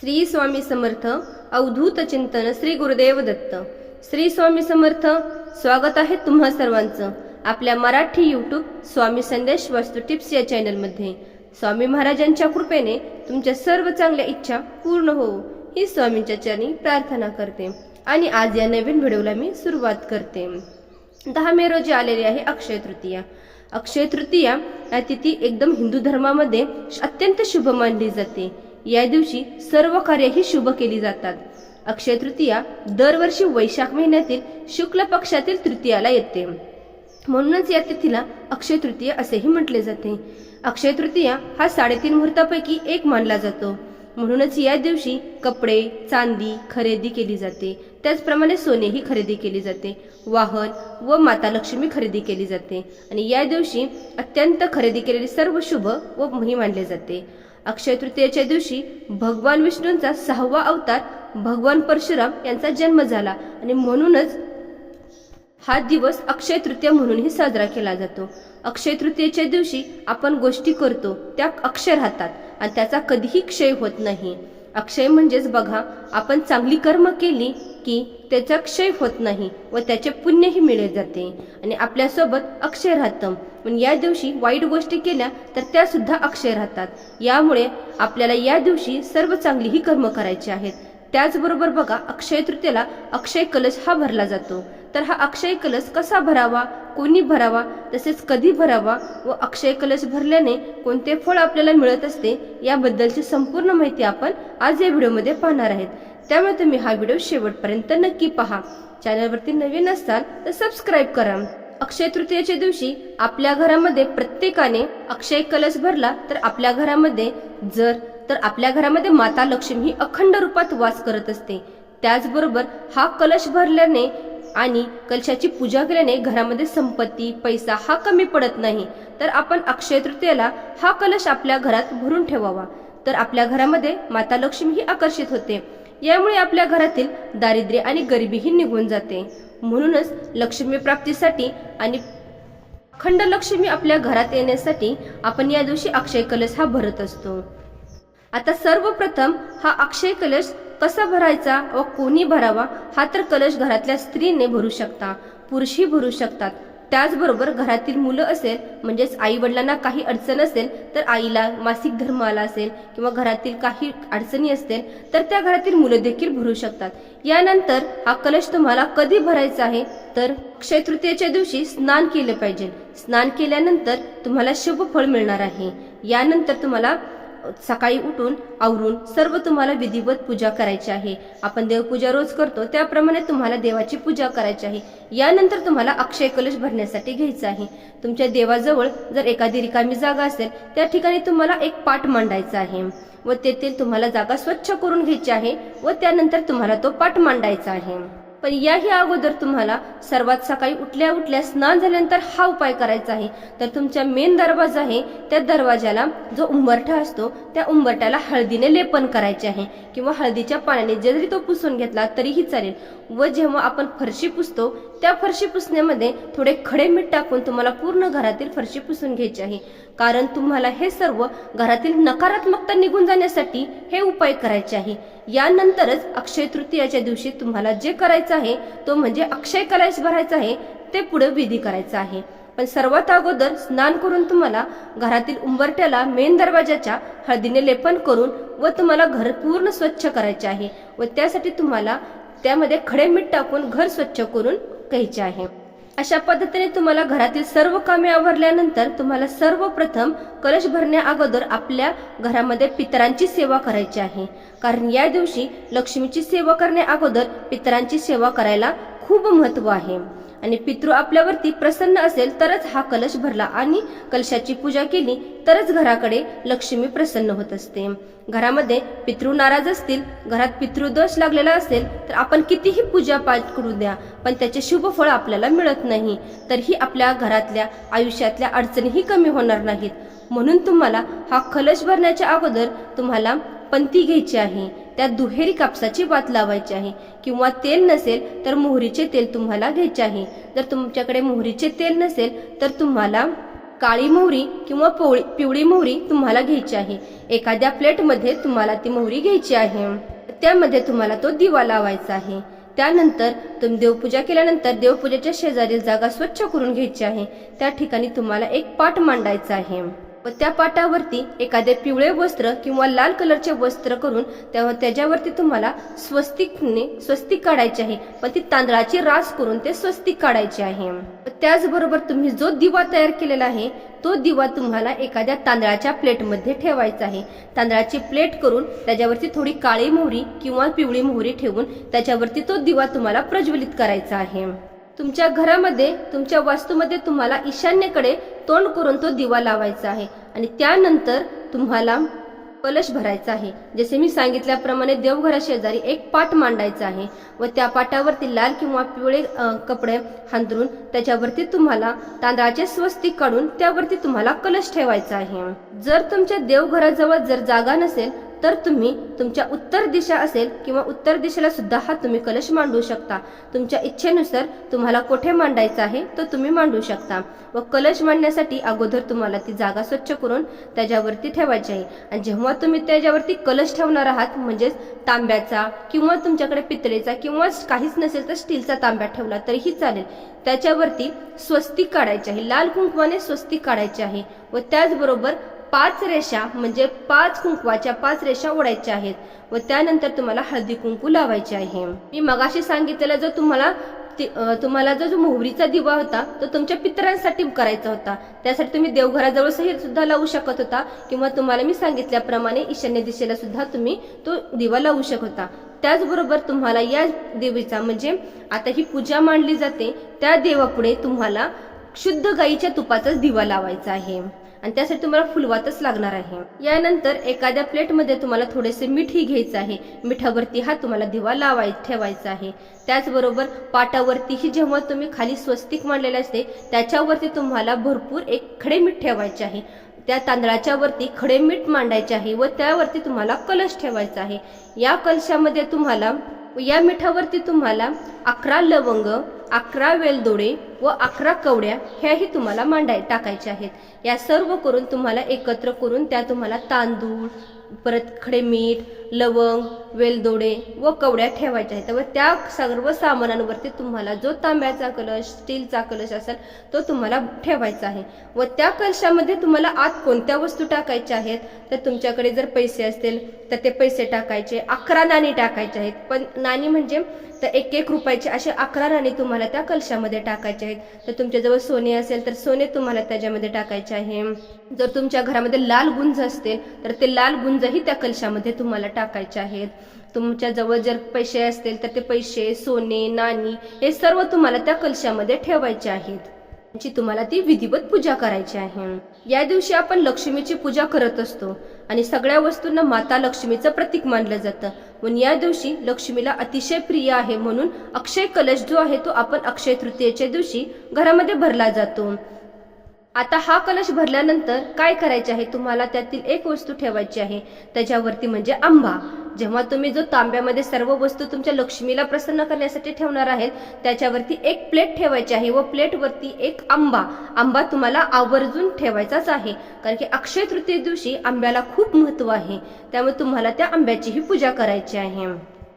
श्री स्वामी समर्थ अवधूत चिंतन श्री गुरुदेव दत्त. श्री स्वामी समर्थ स्वागत आहे तुम्हा सर्वांचं आपल्या मराठी यूट्यूब स्वामी संदेश वास्तू टिप्स या चॅनलमध्ये स्वामी महाराजांच्या कृपेने तुमच्या सर्व चांगल्या इच्छा पूर्ण होऊ ही स्वामींच्या चरणी प्रार्थना करते. आणि आज या नवीन व्हिडिओला मी सुरुवात करते. दहा मे रोजी आलेली आहे अक्षय तृतीया. अक्षय तृतीया या तिथी एकदम हिंदू धर्मामध्ये अत्यंत शुभ मानली जाते. या दिवशी सर्व कार्यही शुभ केली जातात. अक्षय तृतीया दरवर्षी वैशाख महिन्यातील शुक्ल पक्षातील तृतीयाला येते. म्हणूनच या तिथीला अक्षय तृतीया असेही म्हटले जाते. अक्षय तृतीया हा साडेतीन मुहूर्तापैकी एक मानला जातो. म्हणूनच या दिवशी कपडे चांदी खरेदी केली जाते. त्याचप्रमाणे सोनेही खरेदी केली जाते. वाहन व माता लक्ष्मी खरेदी केली जाते. आणि या दिवशी अत्यंत खरेदी केलेली सर्व शुभ व ही मानले जाते. अक्षय तृतीयेच्या दिवशी भगवान विष्णूंचा सहावा अवतार भगवान परशुराम यांचा जन्म झाला. आणि म्हणूनच हा दिवस अक्षय तृतीया म्हणूनही साजरा केला जातो. अक्षय तृतीयेच्या दिवशी आपण गोष्टी करतो त्या अक्षय राहतात आणि त्याचा कधीही क्षय होत नाही. अक्षय म्हणजेच बघा आपण चांगली कर्म केली की त्याचा क्षय होत नाही व त्याचे पुण्यही मिळले जाते. आणि आपल्यासोबत अक्षय राहतं. पण या दिवशी वाईट गोष्टी केल्या तर त्या सुद्धा अक्षय राहतात. यामुळे आपल्याला या दिवशी सर्व चांगलीही कर्म करायची आहेत. त्याचबरोबर बघा अक्षय तृतीयेला अक्षय कलश हा भरला जातो. तर हा अक्षय कलश कसा भरावा कोणी भरावा तसेच कधी भरावा व अक्षय कलश भरल्याने कोणते फळ आपल्याला मिळत असते याबद्दलची संपूर्ण माहिती आपण आज या व्हिडिओमध्ये पाहणार आहेत. त्यामुळे तुम्ही हा व्हिडिओ शेवटपर्यंत नक्की पहा. चॅनलवरती नवीन असाल तर सबस्क्राईब करा. अक्षय तृतीयेच्या दिवशी आपल्या घरामध्ये प्रत्येकाने अक्षय कलश भरला तर आपल्या घरामध्ये जर तर आपल्या घरामध्ये माता लक्ष्मी ही अखंड रूपात वास करत असते. त्याचबरोबर हा कलश भरल्याने आणि कलशाची पूजा केल्याने घरामध्ये संपत्ती पैसा हा कमी पडत नाही. तर आपण अक्षय तृतीयेला हा कलश आपल्या घरात भरून ठेवावा. तर आपल्या घरामध्ये माता लक्ष्मी ही आकर्षित होते. यामुळे आपल्या घरातील दारिद्र्य आणि गरिबीही निघून जाते. म्हणूनच लक्ष्मी प्राप्तीसाठी आणि अखंड लक्ष्मी आपल्या घरात येण्यासाठी आपण या दिवशी अक्षय कलश हा भरत असतो. आता सर्वप्रथम हा अक्षय कलश कसा भरायचा व कोणी भरावा हा तर कलश घरातल्या स्त्रीने भरू शकता पुरुषही भरू शकतात. त्याचबरोबर घरातील मुलं असेल म्हणजेच आई वडिलांना काही अडचण असेल तर आईला मासिक धर्म आला असेल किंवा घरातील काही अडचणी असतील तर त्या घरातील मुलं देखील भरू शकतात. यानंतर हा कलश तुम्हाला कधी भरायचा आहे? तर अक्षय तृतीयेच्या दिवशी स्नान केलं पाहिजे. स्नान केल्यानंतर तुम्हाला शुभ फळ मिळणार आहे. यानंतर तुम्हाला सकाळी उठून आवरून सर्व तुम्हाला विधिवत पूजा करायची आहे. आपण देवपूजा रोज करतो त्याप्रमाणे तुम्हाला देवाची पूजा करायची आहे. यानंतर तुम्हाला अक्षय कलश भरण्यासाठी घ्यायचा आहे. तुमच्या देवाजवळ जर एखादी रिकामी जागा असेल त्या ठिकाणी तुम्हाला एक पाठ मांडायचा आहे व तेथील तुम्हाला जागा स्वच्छ करून घ्यायची आहे व त्यानंतर तुम्हाला तो पाठ मांडायचा आहे. पण याही अगोदर तुम्हाला सर्वात सकाळी उठल्या उठल्या स्नान झाल्यानंतर हा उपाय करायचा आहे. तर तुमच्या मेन दरवाजा आहे त्या दरवाजाला जो उंबरठा असतो त्या उंबरठ्याला हळदीने लेपन करायचे आहे. किंवा हळदीच्या पाण्याने जरी तो पुसून घेतला तरीही चालेल. व जेव्हा आपण फरशी पुसतो त्या फरशी पुसण्यामध्ये थोडे खडे मीठ टाकून तुम्हाला पूर्ण घरातील फरशी पुसून घ्यायची आहे. कारण तुम्हाला हे सर्व घरातील नकारात्मकता निघून जाण्यासाठी हे उपाय करायचे आहे. यानंतरच अक्षय तृतीयाच्या दिवशी तुम्हाला जे करायचं आहे तो म्हणजे अक्षय कलश भरायचा आहे ते पुढे विधी करायचा आहे. पण सर्वात अगोदर स्नान करून तुम्हाला घरातील उंबरट्याला मेन दरवाजाच्या हळदीने लेपन करून व तुम्हाला घर पूर्ण स्वच्छ करायचे आहे व त्यासाठी तुम्हाला त्यामध्ये खडे मीठ टाकून घर स्वच्छ करून घ्यायचे आहे. अशा पद्धतीने तुम्हाला घरातील सर्व कामे आवरल्यानंतर तुम्हाला सर्वप्रथम कलश भरण्या अगोदर आपल्या घरामध्ये पितरांची सेवा करायची आहे. कारण या दिवशी लक्ष्मीची सेवा करण्या अगोदर पितरांची सेवा करायला खूप महत्त्व आहे. आणि पितृ आपल्यावरती प्रसन्न असेल तरच हा कलश भरला आणि कलशाची पूजा केली तरच घराकडे लक्ष्मी प्रसन्न होत असते. घरामध्ये पितृ नाराज असतील घरात पितृदोष लागलेला असेल तर आपण कितीही पूजा पाठ करू द्या पण त्याचे शुभ फळ आपल्याला मिळत नाही. तरीही आपल्या घरातल्या आयुष्यातल्या अडचणीही कमी होणार नाहीत. म्हणून तुम्हाला हा कलश भरण्याच्या अगोदर तुम्हाला पंथी घ्यायची आहे. त्यात दुहेरी कापसाची वात लावायची आहे. किंवा तेल नसेल तर मोहरीचे तेल तुम्हाला घ्यायचे आहे. जर तुमच्याकडे मोहरीचे तेल नसेल तर तुम्हाला काळी मोहरी किंवा पोळी पिवळी मोहरी तुम्हाला घ्यायची आहे. एखाद्या प्लेटमध्ये तुम्हाला ती मोहरी घ्यायची आहे. त्यामध्ये तुम्हाला तो दिवा लावायचा आहे. त्यानंतर तुम्ही देवपूजा केल्यानंतर देवपूजेच्या शेजारील जागा स्वच्छ करून घ्यायची आहे. त्या ठिकाणी तुम्हाला एक पाठ मांडायचा आहे. व त्या पाटावरती एखादे पिवळे वस्त्र किंवा लाल कलरचे वस्त्र करून तेव्हा त्याच्यावरती तुम्हाला स्वस्तिकने स्वस्तिक काढायचे आहे. पण ती तांदळाची रास करून ते स्वस्तिक काढायचे आहे. व त्याचबरोबर तुम्ही जो दिवा तयार केलेला आहे तो दिवा तुम्हाला एखाद्या तांदळाच्या प्लेटमध्ये ठेवायचा आहे. तांदळाची प्लेट करून त्याच्यावरती थोडी काळी मोहरी किंवा पिवळी मोहरी ठेवून त्याच्यावरती तो दिवा तुम्हाला प्रज्वलित करायचा आहे. तुमच्या घरामध्ये तुमच्या वास्तूमध्ये तुम्हाला ईशान्येकडे तोंड करून तो दिवा लावायचा आहे. आणि त्यानंतर तुम्हाला कलश भरायचा आहे. जसे मी सांगितल्याप्रमाणे देवघरा शेजारी एक पाट मांडायचा आहे व त्या पाटावरती लाल किंवा पिवळे कपडे हांदरून त्याच्यावरती तुम्हाला तांदळाचे स्वस्तिक काढून त्यावरती तुम्हाला कलश ठेवायचा आहे. जर तुमच्या देवघराजवळ जर जागा नसेल तर तुम्ही तुमच्या उत्तर दिशा असेल किंवा उत्तर दिशेला सुद्धा हा तुम्ही कलश मांडू शकता. तुमच्या इच्छेनुसार तुम्हाला कुठे मांडायचा आहे तो तुम्ही मांडू शकता. व कलश मांडण्यासाठी अगोदर तुम्हाला ती जागा स्वच्छ करून त्याच्यावरती ठेवायची आहे. आणि जेव्हा तुम्ही त्याच्यावरती कलश ठेवणार आहात म्हणजेच तांब्याचा किंवा तुमच्याकडे पितळेचा किंवा काहीच नसेल तर स्टीलचा तांब्या ठेवला तरीही चालेल. त्याच्यावरती स्वस्तिक काढायचे आहे. लाल कुंकवाने स्वस्तिक काढायचे आहे. व त्याचबरोबर पाच रेषा म्हणजे पाच कुंकवाच्या पाच रेषा ओढायच्या आहेत व त्यानंतर तुम्हाला हळदी कुंकू लावायचे आहे. मी मगाशी सांगितलेला जो तुम्हाला तुम्हाला जो जो मोहरीचा दिवा होता तो तुमच्या पितरांसाठी करायचा होता. त्यासाठी तुम्ही देवघराजवळ सही सुद्धा लावू शकत होता किंवा तुम्हाला मी सांगितल्याप्रमाणे ईशान्य दिशेला सुद्धा तुम्ही तो दिवा लावू शकत होता. त्याचबरोबर तुम्हाला या देवीचा म्हणजे आता ही पूजा मांडली जाते त्या देवापुढे तुम्हाला शुद्ध गाईच्या तुपाचाच दिवा लावायचा आहे. आणि त्यासाठी तुम्हाला फुलवातच लागणार आहे. यानंतर एखाद्या प्लेटमध्ये तुम्हाला थोडेसे मीठही घ्यायचं आहे. मिठावरती हा तुम्हाला दिवा लावाय ठेवायचा आहे. त्याचबरोबर पाटावरतीही जेव्हा तुम्ही खाली स्वस्तिक मांडलेले असते त्याच्यावरती तुम्हाला भरपूर एक खडे मीठ ठेवायचे आहे. त्या तांदळाच्या वरती खडे मीठ मांडायचे आहे व त्यावरती तुम्हाला कलश ठेवायचा आहे. या कलशामध्ये तुम्हाला या मिठावरती तुम्हाला अकरा लवंग अकरा वेलदोडे व अकरा कवड्या ह्याही तुम्हाला मांडाय टाकायच्या आहेत. या सर्व करून तुम्हाला एकत्र करून त्या तुम्हाला तांदूळ परत खडे मीठ लवंग वेलदोडे व कवड्या ठेवायच्या आहेत. व त्या सर्व सामानांवरती तुम्हाला जो तांब्याचा कलश स्टीलचा कलश असेल तो तुम्हाला ठेवायचा आहे. व त्या कलशामध्ये तुम्हाला आत कोणत्या वस्तू टाकायच्या आहेत तर तुमच्याकडे जर पैसे असतील तर ते पैसे टाकायचे. अकरा नाणी टाकायचे आहेत. पण नाणी म्हणजे तर एक एक रुपयाचे असे अकरा नाणी तुम्हाला त्या कलशामध्ये टाकायचे आहेत. तर तुमच्याजवळ सोने असेल तर सोने तुम्हाला त्याच्यामध्ये टाकायचे आहे. जर तुमच्या घरामध्ये लाल गुंज असतील तर ते लाल गुंजही त्या कलशामध्ये तुम्हाला टाकायचे आहेत. तुमच्या जवळ जर पैसे असतील तर ते पैसे सोने नाणी हे सर्व तुम्हाला त्या कलशामध्ये ठेवायचे आहेत. जी तुम्हाला ती विधिवत पूजा करायची आहे. या दिवशी आपण लक्ष्मीची पूजा करत असतो आणि सगळ्या वस्तूंना माता लक्ष्मीचं प्रतीक मानलं जातं. म्हणून या दिवशी लक्ष्मीला अतिशय प्रिय आहे म्हणून अक्षय कलश जो आहे तो आपण अक्षय तृतीयेच्या दिवशी घरामध्ये भरला जातो. आता हा कलश भरल्यानंतर काय करायचे आहे? तुम्हाला त्यातील एक वस्तू ठेवायची आहे. त्याच्यावरती म्हणजे आंबा. जेव्हा तुम्ही जो तांब्यामध्ये सर्व वस्तू तुमच्या लक्ष्मीला प्रसन्न करण्यासाठी ठेवणार आहेत त्याच्यावरती एक प्लेट ठेवायची आहे व प्लेटवरती एक आंबा. आंबा तुम्हाला आवर्जून ठेवायचाच आहे. कारण की अक्षय तृतीय दिवशी आंब्याला खूप महत्त्व आहे. त्यामुळे तुम्हाला त्या आंब्याचीही पूजा करायची आहे.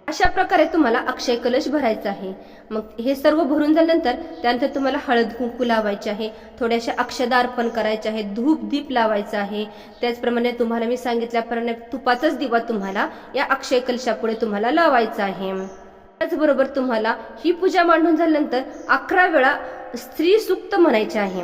अशा प्रकारे तुम्हाला अक्षय कलश भरायचा आहे. मग हे सर्व भरून झाल्यानंतर त्यानंतर तुम्हाला हळद कुंकू लावायचे आहे थोड्याशा अक्षदा अर्पण करायचे आहे धूप दीप लावायचा आहे. त्याचप्रमाणे तुम्हाला मी सांगितल्याप्रमाणे तुपाचाच दिवा तुम्हाला या अक्षय कलशापुढे तुम्हाला लावायचा आहे. त्याचबरोबर तुम्हाला ही पूजा मांडून झाल्यानंतर अकरा वेळा स्त्री सुक्त म्हणायचे आहे.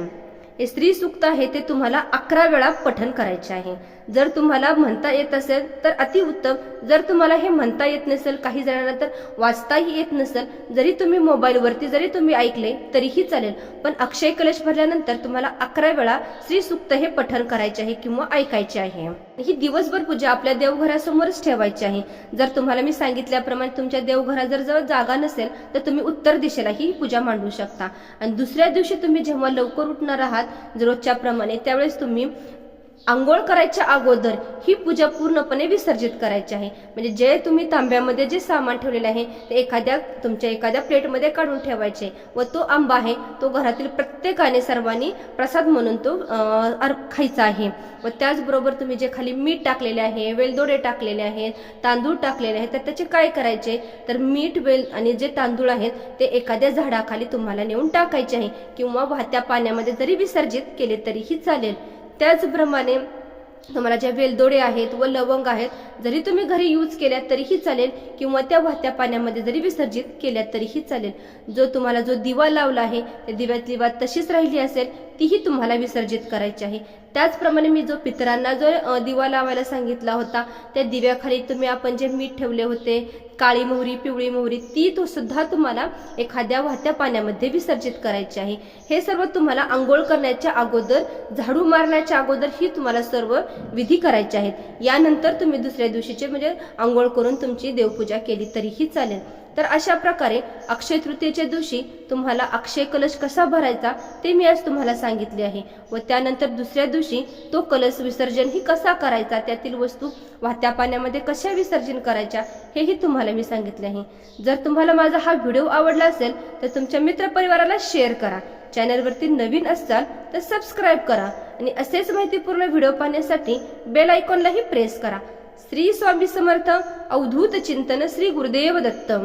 हे स्त्री सूक्त आहे ते तुम्हाला अकरा वेळा पठन करायचे आहे. जर तुम्हाला म्हणता येत असेल तर अतिउत्तम जर तुम्हाला हे म्हणता येत नसेल काही जणांना तर वाचताही येत नसेल. जरी तुम्ही मोबाईलवरती जरी तुम्ही ऐकले तरीही चालेल. पण अक्षय कलश भरल्यानंतर तुम्हाला अकरा वेळा स्त्री सूक्त हे पठन करायचे आहे किंवा ऐकायचे आहे. ही दिवसभर पूजा आपल्या देवघरासमोरच ठेवायची आहे. जर तुम्हाला मी सांगितल्याप्रमाणे तुमच्या देवघरात जर जवळ जागा नसेल तर तुम्ही उत्तर दिशेला ही पूजा मांडू शकता. आणि दुसऱ्या दिवशी तुम्ही जेव्हा लवकर उठणार आहात रोजच्या प्रमाणे त्यावेळेस तुम्ही आंघोळ करायच्या अगोदर ही पूजा पूर्णपणे विसर्जित करायची आहे. म्हणजे जे तुम्ही तांब्यामध्ये जे सामान ठेवलेलं आहे ते एखाद्या तुमच्या एखाद्या प्लेटमध्ये काढून ठेवायचे व तो आंबा आहे तो घरातील प्रत्येकाने सर्वांनी प्रसाद म्हणून तो अर- खायचा आहे. व त्याचबरोबर तुम्ही जे खाली मीठ टाकलेले आहे वेलदोडे टाकलेले आहेत तांदूळ टाकलेले आहेत तर त्याचे काय करायचे? तर मीठ वेल आणि जे तांदूळ आहेत ते एखाद्या झाडाखाली तुम्हाला नेऊन टाकायचे आहे किंवा वाहत्या पाण्यामध्ये जरी विसर्जित केले तरीही चालेल. त्याचप्रमाणे तुम्हाला ज्या वेलदोडे आहेत व लवंग आहेत जरी तुम्ही घरी यूज केल्या तरीही चालेल. किंवा त्या वाहत्या पाण्यामध्ये जरी विसर्जित केल्या तरीही चालेल. जो तुम्हाला जो दिवा लावला आहे त्या दिव्यातली वात तशीच राहिली असेल तीही तुम्हाला विसर्जित करायची आहे. त्याचप्रमाणे मी जो पितरांना जो दिवा लावायला सांगितला होता त्या दिव्याखाली तुम्ही आपण जे मीठ ठेवले होते काळी मोहरी पिवळी मोहरी ती तो सुद्धा तुम्हाला एखाद्या वाहत्या पाण्यामध्ये विसर्जित करायची आहे. हे सर्व तुम्हाला आंघोळ करण्याच्या अगोदर झाडू मारण्याच्या अगोदर ही तुम्हाला सर्व विधी करायचे आहेत. यानंतर तुम्ही दुसऱ्या दिवशीचे म्हणजे आंघोळ करून तुमची देवपूजा केली तरीही चालेल. तर अशा प्रकारे अक्षय तृतीयेच्या दिवशी तुम्हाला अक्षय कलश कसा भरायचा ते मी आज तुम्हाला सांगितले आहे व त्यानंतर दुसऱ्या दिवशी तो कलश विसर्जन ही कसा करायचा त्यातील वस्तू वाहत्या पाण्यामध्ये कशा विसर्जन करायच्या हेही तुम्हाला तुम्हाला मी सांगितले आहे. जर तुम्हाला माझा हा व्हिडिओ आवडला असेल तर तुमच्या मित्रपरिवाराला शेअर करा. चॅनलवरती नवीन असाल तर सबस्क्राईब करा. आणि असेच माहितीपूर्ण व्हिडिओ पाहण्यासाठी बेल आयकॉनलाही प्रेस करा. श्री स्वामी समर्थ अवधूत चिंतन श्री गुरुदेव दत्त